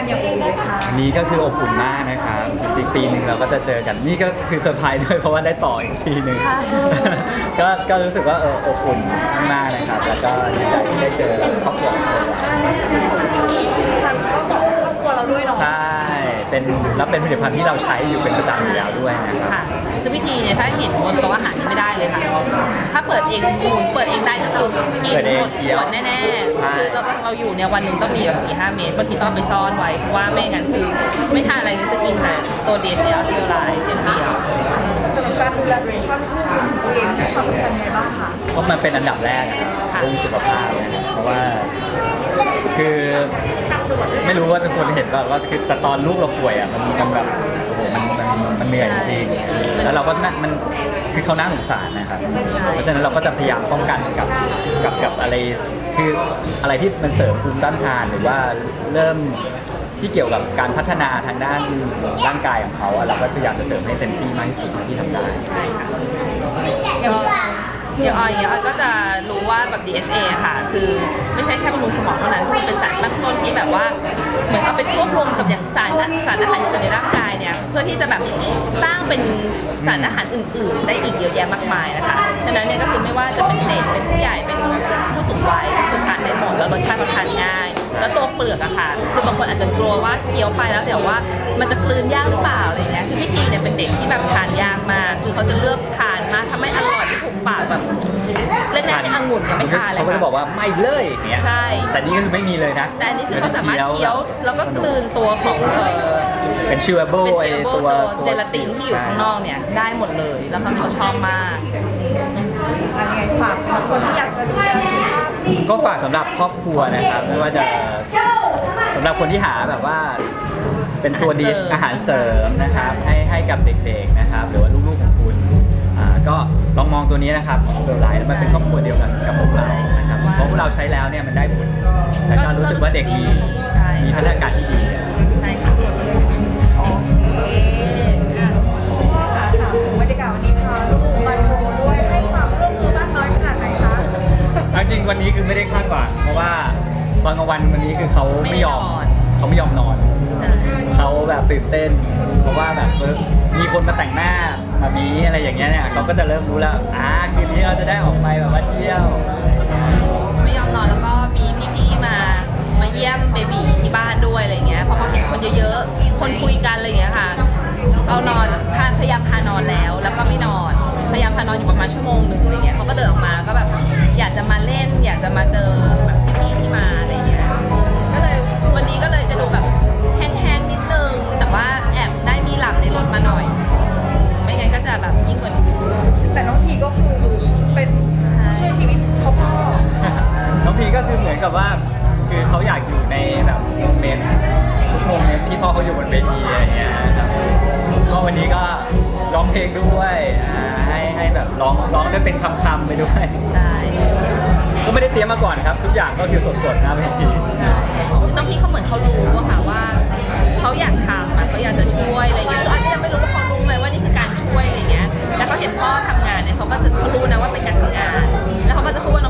กันอย่างอบอุ่นเลยค่ะอันนี้ก็คืออบอุ่นมากนะครับจริงๆปีหนึ่งเราก็จะเจอกันนี่ก็คือเซอร์ไพรส์ด้วยเพราะว่าได้ต่ออีกปีหนึ่งใช่ก็ก็รู้สึกว่าเอออบอุ่นมากๆนะครับ แล้วก็ดีใจที่ได้เจอครอบครัว เป็นแล้วเป็นผลิตภัณฑ์ที่เราใช้อยู่เป็นประจำอยู่แล้วด้วยนะครับค่ะคือพิธีเนี่ยถ้าเห็นบนโต๊ะอาหารนี่ไม่ได้เลยค่ะถ้าเปิดเองหมุนเปิดเองได้ก็คือกินเปิดเองหมดเคี้ยวขวดแน่ใช่ๆคือเราเราอยู่เนี่ยวันหนึ่งต้องมีแบบสี่ห้าเมตรบางทีต้องเอาไปซ่อนไว้เพราะว่าไม่งั้นคือไม่ทานอะไรจะกินแต่ตัว DHA สเตอร์ไลน์อย่างเดียวสำหรับการดูแลสุขภาพของตัวเองมีความสำคัญยังไงบ้างคะเพราะมันเป็นอันดับแรกนะครับเรื่องสุขภาพเนี่ยเพราะว่าคือ ไม่รู้ว่าทุกคนเห็นว่าว่าคือแต่ตอนลูกเราป่วยอะมันมันแบบโอ้โหมันมันมันเหนื่อยจริงๆแล้วเราก็น่ามันคือเขาน่าสงสารนะครับ เพราะฉะนั้นเราก็จะพยายามป้องกันกับกับกับอะไร คืออะไรที่มันเสริมภูมิต้านทานหรือว่าเริ่มที่เกี่ยวกับการพัฒนาทางด้านร่างกายของเขาอะเราก็พยายามจะเสริมให้เต็มที่มากที่สุดเท่าที่ทำได้ใช่ค่ะก็อย่างออยอย่างเงี้ยออยก็จะรู้ว่า แบบ DHA ค่ะ คือไม่ใช่แค่บำรุงสมองเท่านั้นคือเป็นสารตั้งต้นที่แบบว่า เหมือนเอาไปควบรวมกับอย่างสารสารอาหารอื่นๆในร่างกายเนี่ยเพื่อที่จะแบบสร้างเป็นสารอาหารอื่น ๆ ได้อีกเยอะแยะมากมายนะคะฉะนั้นเนี่ยก็คือไม่ว่าจะเป็นเด็กเป็นผู้ใหญ่เป็นผู้สูงวัยคือทานได้หมดแล้วรสชาติก็ทานง่าย แล้วตัวเปลือกอะค่ะ คือบางคนอาจจะกลัวว่าเคี้ยวไปแล้วเดี๋ยวว่ามันจะกลืนยากหรือเปล่าอะไรเงี้ยคือพิธีเนี่ยเป็นเด็กที่แบบทานยากมากคือเขาจะเลือกทานมากถ้าไม่อร่อย ปากแบบเล่นๆในองุ่นยังไม่ทานเลยเขาก็จะค่ะบอกว่าไม่เลยอย่างเงี้ยใช่ แต่นี่ก็คือไม่มีเลยนะ แต่อันนี้คือเขาสามารถเคี้ยวแล้วก็กลืนตัวของเอ่อเป็นชิวเบิลเป็นไอเชลเบิลตัวตัวเจลาตินที่อยู่ข้างนอกเนี่ยได้หมดเลยแล้วก็เขาชอบมากอันยังไงฝากสำหรับคนที่อยากจะดูแลสุขภาพก็ฝากสำหรับครอบครัวนะครับไม่ว่าจะสำหรับคนที่หาแบบว่า เป็นตัวดีอาหารเสริมนะครับ ให้ให้กับเด็กๆนะครับ หรือว่าลูกๆของคุณอ่า ก็ลองมองตัวนี้นะครับเดลไลท์มันเป็นครอบครัวเดียวกันกับพวกเรานะครับเพราะพวกเราใช้แล้วเนี่ยมันได้ผลแล้วก็รู้สึกว่าเด็กมีมีพัฒนาการที่ดีใช่ค่ะโอเคอะพ่อค่ะถามถึงบรรยากาศวันนี้ค่ะลูกมาโชว์ด้วยให้ความร่วมมือมากน้อยขนาดไหนคะเอาจริงวันนี้คือไม่ได้คาดหวังเพราะว่าตอนกลางวันวันนี้คือเขาไม่ยอมเขาไม่ยอมนอน เขาแบบตื่นเต้น เพราะว่าแบบเออ มีคนมาแต่งหน้ามามีอะไรอย่างเงี้ยเนี่ยเขาก็จะเริ่มรู้แล้วอ่าคืนนี้เราจะได้ออกไปแบบว่าเที่ยวไม่ยอมนอนแล้วก็มีพี่ๆมามาเยี่ยมเบบีที่บ้านด้วยอะไรเงี้ยเพราะเขาเห็นคนเยอะๆ คนคุยกันอะไรเงี้ยค่ะเอานอนพาพยายามพานอนแล้ว แล้วก็ไม่นอน พยายามพานอนอยู่ประมาณชั่วโมงหนึ่งอะไรเงี้ยเขาก็เดินออกมาก็แบบอยากจะมาเล่น อยากจะมาเจอแบบพี่ๆที่มา องร้องได้เป็นคำๆไปด้วย ใช่ก็ไม่ได้เตรียมมาก่อนครับ ทุกอย่างก็คือสดๆหนะเวทีใช่น้องพี่เขาเหมือนเขารู้อะค่ะว่าเขาอยากทำอะเขาอยากจะช่วยอะไรเงี้ยคืออันนี้ยังไม่รู้ว่าเขารู้ไหมว่านี่คือการช่วยอะไรเงี้ยแล้วเขาเห็นพ่อทำงานเนี่ยเขาก็จะเขารู้นะว่าเป็นการทำงาน แล้วเขาก็จะพูดว่าน้อ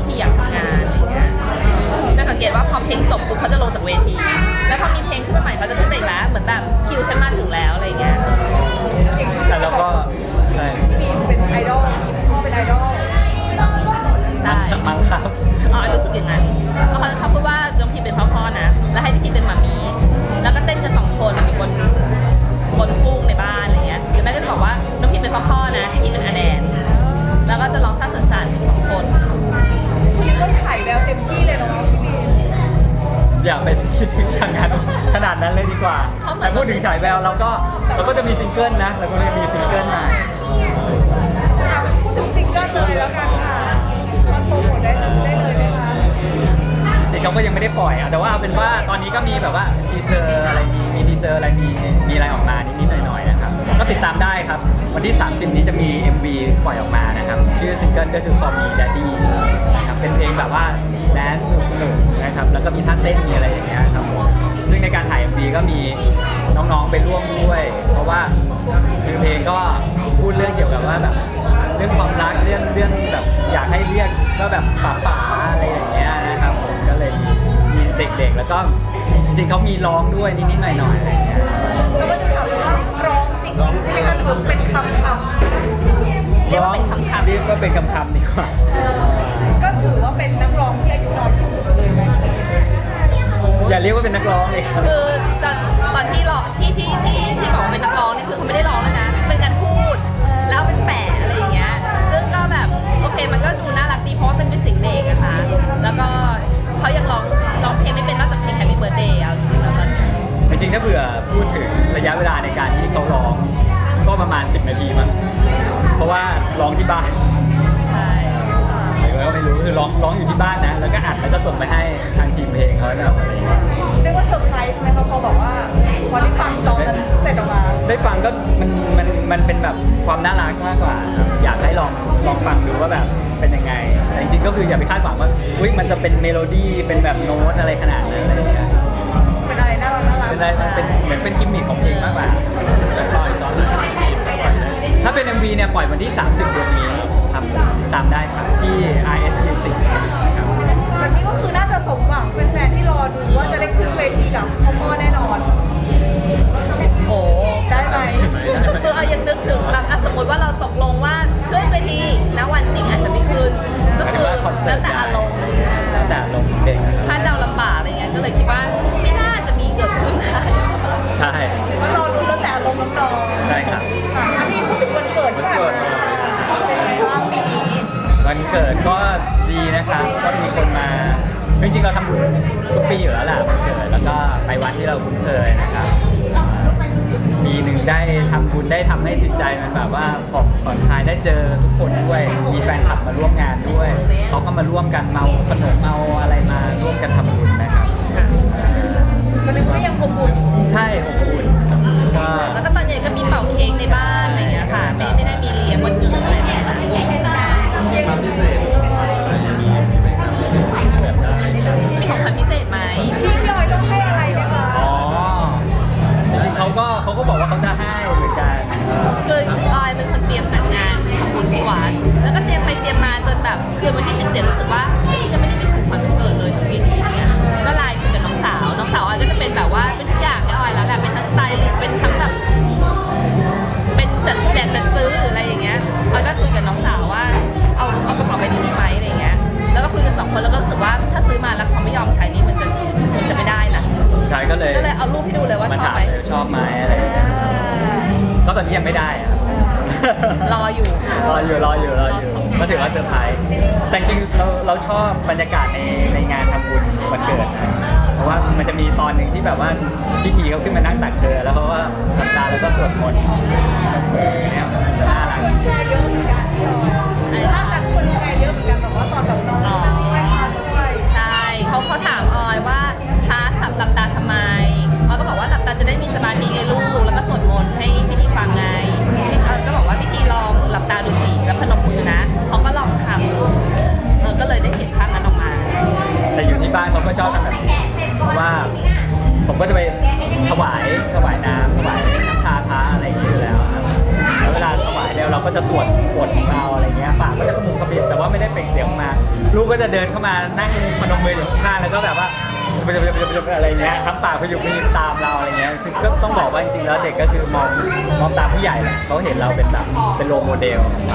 งพี่อยากทำง อย่าไปคิดถึงทางนั้นขนาดนั้นเลยดีกว่า แต่พูดถึงฉายแววเราก็เราก็จะมีซิงเกิลนะเราก็จะมีซิงเกิลมาอะพูดถึงซิงเกิลเลยแล้วกันค่ะมันโปรโมทได้เลยได้เลยไหมคะจริงๆเขาก็ยังไม่ได้ปล่อยอะแต่ว่าเอาเป็นว่าตอนนี้ก็มีแบบว่าทีเซอร์อะไรมีมีทีเซอร์อะไรมีมีอะไรออกมา ก็ติดตามได้ครับ วันที่ 30 นี้จะมี MV ปล่อยออกมานะครับ ชื่อซิงเกิลก็คือ For Me Daddy นะครับเป็นเพลงแบบว่าแดนซ์สนุกๆนะครับแล้วก็มีท่าเต้นมีอะไรอย่างเงี้ยครับผมซึ่งในการถ่าย MV ก็มีน้องๆไปร่วมด้วย เพราะว่าคือเพลงก็พูดเรื่องเกี่ยวกับว่าแบบเรื่องความรักเรื่องเรื่องแบบอยากให้เรียกก็แบบป๋าๆอะไรอย่างเงี้ยนะครับผมก็เลยมีเด็กๆ แล้วก็จริงๆเขามีร้องด้วยนิดๆหน่อยๆอะไรอย่างเงี้ยแล้วก็จะ ช่ไหมคะหรือเป็นคำคำเรียกว่าเป็นคำๆเรียกว่าเป็นคำๆดีกว่า ก็ถือว่าเป็นนักร้องที่อายุน้อยที่สุดเลยไหมอย่าเรียกว่าเป็นนักร้องเลยครับคือตอนตอนที่ร้องที่ที่ที่ที่บอกว่าเป็นนักร้องเนี่ยคือเขาไม่ได้ร้องเลยนะ เป็นการพูดแล้วเอาเป็นแปะ รู้คือร้องร้องอยู่ที่บ้านนะ แล้วก็อัดแล้วก็ส่งไปให้ทางทีมเพลงเขาแบบอะไรอย่างเงี้ยเรียกว่าเซอร์ไพรส์ไหมคะพอแบบว่าพอได้ฟังตอนนั้นเสร็จออกมาได้ฟังก็มันมันมันเป็นแบบความน่ารักมากกว่าครับอยากให้ลองลองฟังดูว่าแบบเป็นยังไงแต่จริงๆก็คืออย่าไปคาดหวังว่าอุ้ยมันจะเป็นเมโลดี้เป็นแบบโน้ตอะไรขนาดนั้นอะไรอย่างเงี้ยเป็นอะไรน่ารักน่ารักเป็นอะไรมันเป็นเหมือนเป็นกิมมิคของเพลงมากกว่า จะปล่อยตอนไหนทีมจะปล่อยได้ถ้าเป็น MV เนี่ยปล่อยวันที่ 30เดือนนี้ ครับตามได้ครับที่ RS Music นะครับแบบนี้ก็คือน่าจะสมหวังแฟนๆที่รอดูว่าจะได้ขึ้นเวทีกับพ่อพ่อแน่นอนโอ้ได้ไหมคือเอายังนึกถึงแบบอะสมมติว่าเราตกลงว่าขึ้นไปทีณวันจริงอาจจะไม่ขึ้นก็คือหมายถึงว่าคอนเสิแล้ร์วตแต่อารมณ์ จริงๆเราทำบุญทุกปีอยู่แล้วแหละวันเกิดแล้วก็ไปวัดที่เราคุ้นเคยนะครับมีหนึ่งได้ทำบุญได้ทำให้จิตใจมันแบบว่าผ่อนผ่อนคลายได้เจอทุกคนด้วย มีแฟนคลับมาร่วมงานด้วยเขาก็มาร่วมกันเมาขนมเมาอะไรมาร่วมกันทำบุญนะครับ ก็เลยว่ายังอบอุ่นใช่อบอุ่นก็ แล้วก็ตอนเย็นก็มีเป่าเค้กในบ้าน คืนวันที่ ถือว่าเซอร์ไพรส์แต่จริงๆเราเราชอบบรรยากาศในในงานทำบุญวันเกิดนะเพราะว่ามันจะมีตอนหนึ่งที่แบบว่าพิธีเขาขึ้นมานั่งตักเธอแล้วเขาก็ทำตาแล้วก็สวดมนต์เออเนี่ยมันจะน่ารักแชร์เยอะเหมือนกันภาพนั้นคนแชร์เยอะเหมือนกันแบบว่าตอนแบบนองนั่งไหว้พระด้วยใช่เขาเขาถามออยว่าพระสับหลับตาทำไมออยก็บอกว่าหลับตาจะได้มีสมาธิไงลูกแล้วก็สวดมนต์ให้พิธีฟังไงออยก็บอกว่าพิธีลองหลับตาดูสิแล้วพนม ที่บ้านเขาก็ชอบทำแบบนี้เพราะว่า ผมก็จะไปถวายถวายน้ำถวายน้ำชาพระอะไรอย่างนี้อยู่แล้วครับแล้วเวลาถวายแล้วเราก็จะสวดบทของเราอะไรเงี้ยปากก็จะกระมุกกระปิบแต่ว่าไม่ได้เปล่งเสียงออกมา ลูกก็จะเดินเข้ามานั่งพนมมืออยู่ข้างแล้วก็แบบว่าอะไรเงี้ยทำปากพยุกพยิบตามเราอะไรเงี้ยคือก็ต้องบอกว่าจริงๆแล้วเด็กก็คือมองมองตามผู้ใหญ่แหละเขาเห็นเราเป็นแบบเป็นโรลโมเดลของเ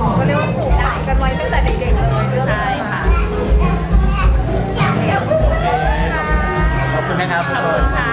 ขาก็เรียกว่าปลูกฝังกันไว้ตั้งแต่เด็กๆเลยเรื่องใช่ค่ะ นะครับทุกคนค่ะ